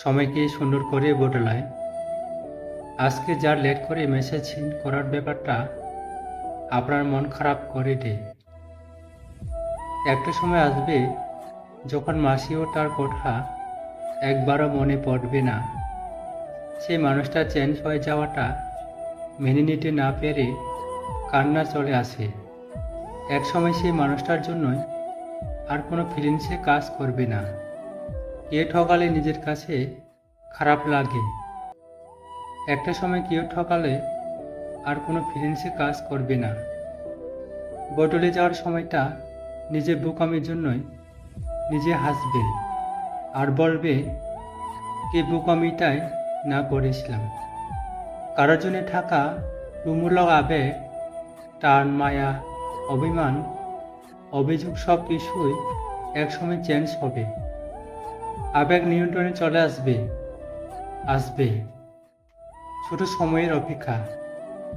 সময়কে সুন্দর করে বদলায় আজকে যার লেট করে মেসেজ করার ব্যাপারটা আপনার মন খারাপ করে দেয়। একটা সময় আসবে যখন মাসিও তার কথা একবারও মনে পড়বে না। সেই মানুষটা চেঞ্জ হয়ে যাওয়াটা মেনে নিতে না পেরে কান্না চলে আসে। এক সময় সেই মানুষটার জন্যই আর কোনো ফিলিংসে কাজ করবে না। কে ঠকালে নিজের কাছে খারাপ লাগে। একটা সময় কেউ ঠকালে আর কোনো ফিলিংসে কাজ করবে না। বদলে যাওয়ার সময়টা নিজের বোকামির জন্যই নিজে হাসবে আর বলবে কে বোকামিটাই না করেছিলাম। কারোর জন্য থাকা তুমুলক আবেগ টান, মায়া, অভিমান, অভিযোগ সব কিছুই একসময় চেঞ্জ হবে। আবেগ নিয়ন্ত্রণে চলে আসবে আসবে। ছোট সময়ের অপেক্ষা।